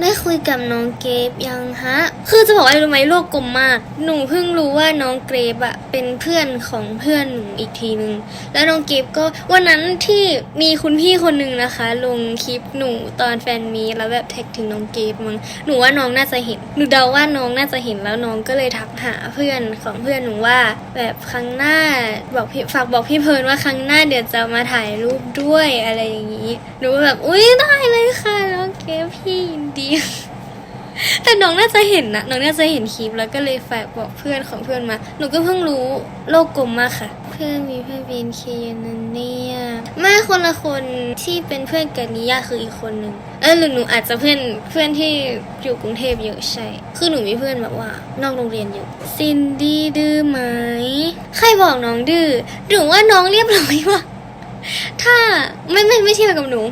ได้คุยกับน้องเกฟยังฮะ คือจะบอกอะไรรู้ไหมโลกกลมมาก หนูเพิ่งรู้ว่าน้องเกรฟอะเป็นเพื่อนของเพื่อนหนูอีกทีนึง แล้วน้องเกฟก็วันนั้นที่มีคุณพี่คนหนึ่งนะคะ ลงคลิปหนูตอนแฟนมีแล้วแบบแท็กถึงน้องเกฟมั้ง หนูว่าน้องน่าจะเห็น หนูเดาว่าน้องน่าจะเห็นแล้วน้องก็เลยทักหาเพื่อนของเพื่อนหนูว่า แบบครั้งหน้าบอกพี่ฝากบอกพี่เพิร์นว่าครั้งหน้าเดี๋ยวจะมาถ่ายรูปด้วยอะไรอย่างนี้ หนูแบบอุ้ยได้เลยค่ะ เกพี่ยินดี แต่น้องน่าจะเห็นนะน้องน่าจะเห็นคลิปแล้วก็เลยฝากบอกเพื่อนของเพื่อนมา หนูก็เพิ่งรู้โลกกลมมากค่ะ เพื่อนมีเพื่อนเป็นเคนันเนี่ยไม่คนละคนที่เป็นเพื่อนกับนิยาคืออีกคนนึงเออหรือหนูอาจจะเพื่อนเพื่อนที่อยู่กรุงเทพเยอะใช่ คือหนูมีเพื่อนแบบว่านอกโรงเรียนเยอะซินดี้ดื้อไหมใครบอกน้องดื้อหรือว่าน้องเรียบร้อยว่ะถ้าไม่ไม่ไม่เทียบกับหนู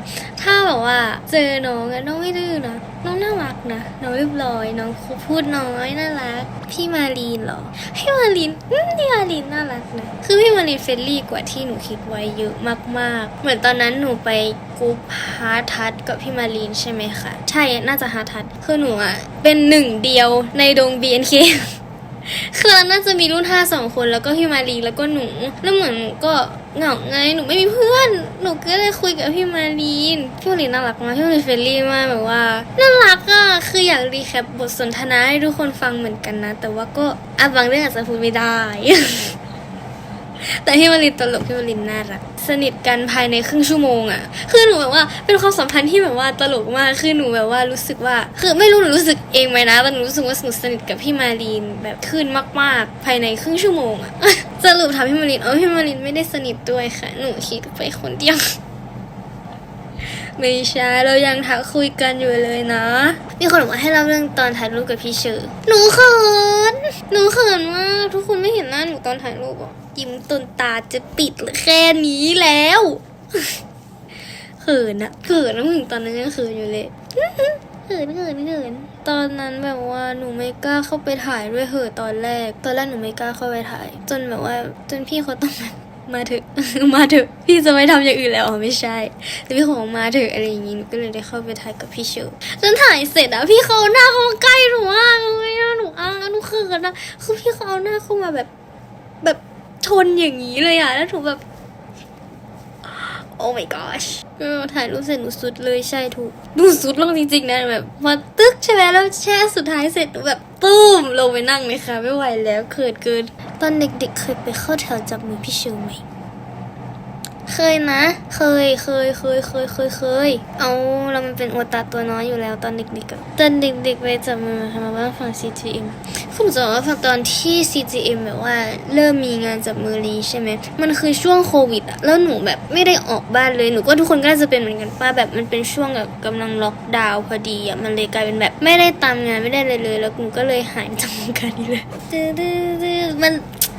ถ้าแบบว่า เจอน้องอะน้องไม่ดื้อนะน้องน่ารักนะน้องเรียบร้อยน้องพูดน้อยน่ารัก พี่มารีนเหรอพี่มารีนอืมพี่มารีนน่ารักนะคือพี่มารีนเฟรนลี่กว่าที่หนูคิดไว้เยอะมากๆ เหมือนตอนนั้นหนูไปกรุ๊ปฮาร์ทัชกับพี่มารีนใช่ไหมคะใช่น่าจะฮาร์ทัชคือหนูอะเป็นหนึ่งเดียวในดง BNK คือเราน่าจะมีรุ่นห้าสองคนแล้วก็พี่มารีแล้วก็หนูแล้วเหมือนหนูก็ เหงาไงหนูไม่มีเพื่อน หนูก็เลยคุยกับพี่มารีนพี่มารีนน่ารักมากพี่มารีนเฟรนลี่มากแบบว่าน่ารักอะคืออยากรีแคปบทสนทนาให้ทุกคนฟังเหมือนกันนะ แต่ว่าก็อะบางเรื่องอาจจะพูดไม่ได้ แต่พี่มารินตลกพี่มารินน่ารักสนิทกันภายในครึ่งชั่วโมงอะคือหนูแบบว่าเป็นความสัมพันธ์ที่แบบว่าตลกมากคือหนูแบบว่ารู้สึกว่า คือไม่รู้หนูรู้สึกเองไหมนะแต่หนูรู้สึกว่าหนูสนิทกับพี่มารินแบบขึ้นมาก ๆ ภายในครึ่งชั่วโมงอะ สรุปถามพี่มารินเออพี่มารินไม่ได้สนิทด้วยค่ะ หนูคิดไปคนเดียวไม่ใช่เรายังทักคุยกันอยู่เลยนะมีคนบอกว่าให้เล่าเรื่องตอนถ่ายรูปกับพี่เชอร์หนูเขินหนูเขินมากทุกคนไม่เห็นหน้าหนูตอนถ่ายรูปอะยิ้มตนตาจะปิดหรือแค่นี้แล้วเขินอะเขินนะถึงตอนนั้นยังเขินอยู่เลย เขินเขินเขินตอนนั้นแบบว่าหนูไม่กล้าเข้าไปถ่ายด้วยเหอะตอนแรก ตอนแรกหนูไม่กล้าเข้าไปถ่าย จนแบบว่าจนพี่เขาต้องมาเถอะ มาเถอะ พี่จะไม่ทำอย่างอื่นแล้วอ๋อไม่ใช่ แต่พี่ของมาเถอะอะไรอย่างงี้ก็เลยได้เข้าไปถ่ายกับพี่เชอจนถ่ายเสร็จอะพี่เขาเอาหน้าเข้ามาใกล้หนูมากเลยอะหนูอ้างหนูเขินนะคือพี่เขาเอาหน้าเข้ามาแบบแบบชนอย่างนี้เลยอะแล้วหนูแบบ โอ้ my gosh ก็ถ่ายรูปเสร็จหนูสุดเลยใช่ถูกหนูสุดลงจริงๆนะแบบมาตึกใช่ไหมแล้วแช่สุดท้ายเสร็จหนูแบบตุ้มลงไปนั่งเลยค่ะ ไม่ไหวแล้วเขินเกิน ตอนเด็กๆเคยไปเข้าแถวจับมือพี่เชอไหม เคยนะ เคย เคย เคย เคย เคย เคย เอาเรามันเป็นอวตารตัวน้อยอยู่แล้วตอนเด็กๆอะตอนเด็กๆไปจับมือมาค่ะมาบ้านฝั่ง CGM คือหนูจะบอกว่าฝั่งตอนที่ CGM แบบว่าเริ่มมีงานจับมือรีใช่ไหม มันคือช่วงโควิดอะแล้วหนูแบบไม่ได้ออกบ้านเลย หนูก็ทุกคนก็น่าจะเป็นเหมือนกันป้าแบบมันเป็นช่วงแบบกำลังล็อกดาวน์พอดีอะมันเลยกลายเป็นแบบไม่ได้ตามงานไม่ได้เลยเลย แล้วหนูก็เลยหายจากวงการนี้เลยมัน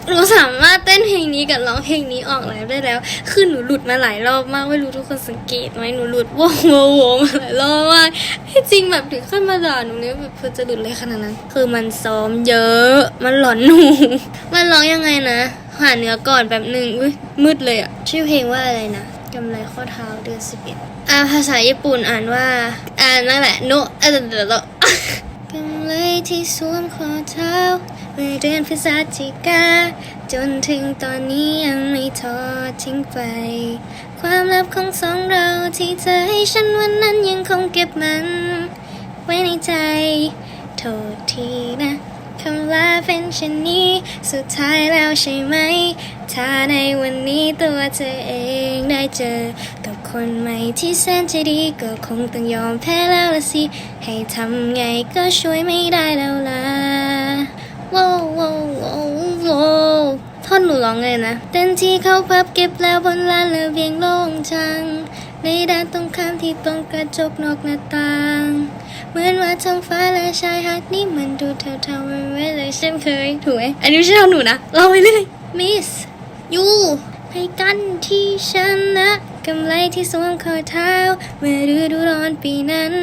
หนูสามารถเต้นเพลงนี้กับร้องเพลงนี้ออกไลฟ์ได้แล้ว คือหนูหลุดมาหลายรอบมากไม่รู้ทุกคนสังเกตไหมหนูหลุดวงโวโวมาหลายรอบมากที่จริงแบบถึงขั้นมาด่าหนูเนี่ยแบบเพื่อจะหลุดเลยขนาดนั้น คือมันซ้อมเยอะ มันหลอนหนู มันร้องยังไงนะหาเนื้อก่อนแบบหนึ่งอุ้ยมืดเลยอะชื่อเพลงว่าอะไรนะกำไรข้อเท้าเดือนสิบเอ็ดอ่าภาษาญี่ปุ่นอ่านว่าอ่านนั่นแหละโนเออเดี๋ยว เลยที่สวมข้อเท้าเมื่อเดือนพฤศจิกา จนถึงตอนนี้ยังไม่ทอดทิ้งไป ความลับของสองเราที่เธอให้ฉันวันนั้นยังคงเก็บมัน ไว้ในใจ โทษทีนะคำลาเป็นเช่นนี้สุดท้ายแล้วใช่ไหม ถ้าในวันนี้ตัวเธอเองได้เจอ คนใหม่ที่แสนจะดีก็คงต้องยอมแพ้แล้วละสิ ให้ทำไงก็ช่วยไม่ได้แล้วล่ะว้าวว้วว้าวว้าวท่อนหนูร้องไงนะ เต้นที่เขาพับเก็บแล้วบนลานระเบียงโล่งจัง ในด้านตรงข้ามที่ตรงกระจกนอกหน้าต่าง เหมือนว่าท้องฟ้าและชายหาดนี่มันดูเท่าๆไม่ไว้เลยเช่นเคยถูกไหมอันนี้ไม่ใช่ทางหนูนะลองไปเรื่อยมิสยูให้กันที่ฉันนะ กำไรที่สวมข้อเท้า เมื่อฤดูร้อนปีนั้น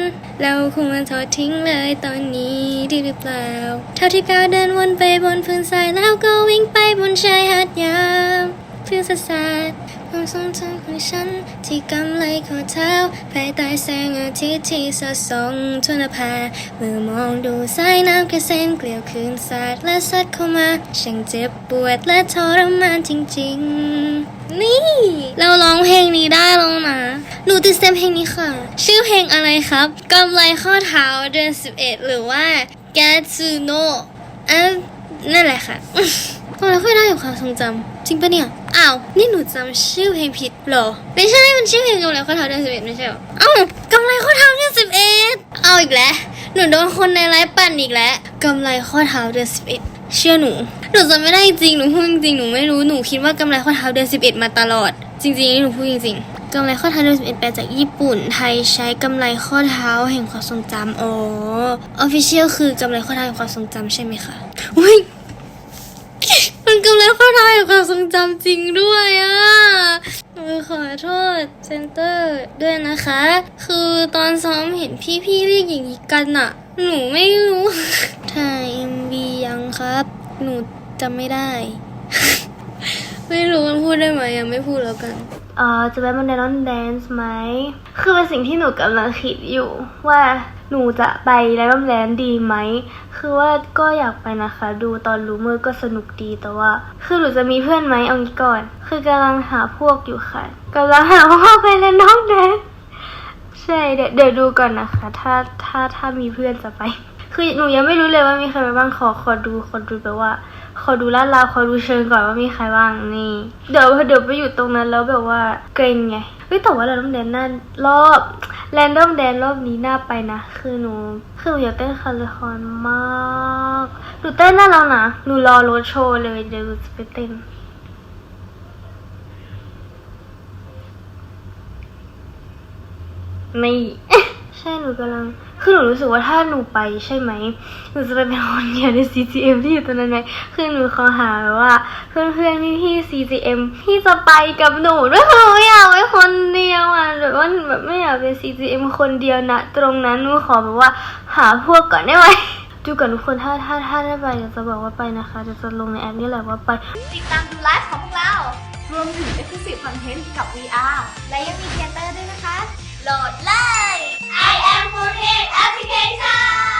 เราควรทอดทิ้งเลยตอนนี้ดีหรือเปล่า เท่าที่ก้าวเดินวนไปบนพื้นทรายแล้วก็วิ่งไปบนชายหาดยามพื้นสศาสตร์ ความทรงจำของฉัน ที่กำไรข้อเท้าภายใต้แสงอาทิตย์ที่สะส่องทั่วหน้าผาเมื่อมองดูสายน้ำกระเซ็นเกลียวคืนสาดและซัดเข้ามาช่างเจ็บปวดและทรมานจริงๆ นี่ เราร้องเพลงนี้ได้แล้วนะหนูติดเซมเพลงนี้ค่ะ ชื่อเพลงอะไรครับกำไรข้อเท้าเดือน11 หรือว่า g a t s u n o อะนั่นแหละค่ะ ทำไมค่อยได้กับความทรงจำจริงปะเนี่ย อ้าว นี่หนูจำชื่อเพลงผิดเหรอ ไม่ใช่ มันชื่อเพลงกำไรข้อเท้าเดือน11ไม่ใช่หรออ้าวกำไรข้อเท้าเดือน11เอ็ดอ้าอีกแล้ว หนูโดนคนในไลฟ์ปั่นอีกแล้วกำไรข้อเท้าเดือน11เอ็ดเชื่อหนู หนูจำไม่ได้จริง หนูพูดจริง หนูไม่รู้ หนูคิดว่ากำไรข้อเท้าเดือน11มาตลอด จริงๆนี่หนูพูดจริงๆกำไรข้อเท้าเดือน11แปลจากญี่ปุ่น ไทยใช้กำไรข้อเท้าแห่งความทรงจำอ๋อออฟฟิเชียลคือกำไรข้อเท้าแห่งความทรงจำใช่ไหมคะ อุ้ย มันกำลังเข้าทายกับความ ทรงจำจริงด้วยอะหนูขอโทษเซนเตอร์ด้วยนะคะ คือตอนซ้อมเห็นพี่ๆเรียกอย่างนี้กันอะหนูไม่รู้ถ่าย MV ยังครับ หนูจำไม่ได้ ไม่รู้มันพูดได้ไหมยังไม่พูดแล้วกันเอ่อจะไปมันเดนอนแดนซ์ไหม คือเป็นสิ่งที่หนูกำลังคิดอยู่ว่า หนูจะไปไดมอนแดนดีไหม คือว่าก็อยากไปนะคะ ดูตอนรู้มือก็สนุกดีแต่ว่า คือหนูจะมีเพื่อนไหมเอางี้ก่อน คือกำลังหาพวกอยู่ค่ะกำลังหาพวกไปเล่นน้องแดนใช่เดี๋ยวเดี๋ยวดูก่อนนะคะ ถ้าถ้าถ้ามีเพื่อนจะไป คือหนูยังไม่รู้เลยว่ามีใครไปบ้างขอขอดูขอดูแบบว่า ขอดูลาดราวขอดูเชิงก่อนว่ามีใครบ้างนี่ เดี๋ยวเดี๋ยวไปอยู่ตรงนั้นแล้วแบบว่าเกรงไงเฮ้ยแต่ว่าแรนดอมแดนน่ารอบ แรนดอมแดนรอบนี้น่าไปนะ คือหนูคือหนูอยากเต้นคาร์ลคอนมากหนูเต้นได้แล้วนะหนูรอรถโชว์เลยเดี๋ยวหนูจะไปเต้นไม่ ใช่หนูกำลัง คือหนูรู้สึกว่าถ้าหนูไปใช่ไหมหนูจะไปเป็นคนเดียวใน CGM ที่อยู่ตรงนั้นไหมคือหนูขอหาแบบว่า เพื่อนเพื่อนพี่พี่ๆ CGM ที่จะไปกับหนูด้วยคือหนูอยากไปคนเดียวอะแบบว่าแบบไม่อยากเป็น CGM คนเดียวนะตรงนั้นหนูขอแบบว่าหาพวกก่อนได้ไหมดูก่อนทุกคนถ้าถ้าถ้าได้ไปจะบอกว่าไปนะคะเดี๋ยวจะลงในแอปนี่แหละว่าไปติดตามดูไลฟ์ของพวกเรา รวมถึง Exclusive Content กับ VR และยังมีเทเตอร์ด้วยนะคะโหลดเลย and for his.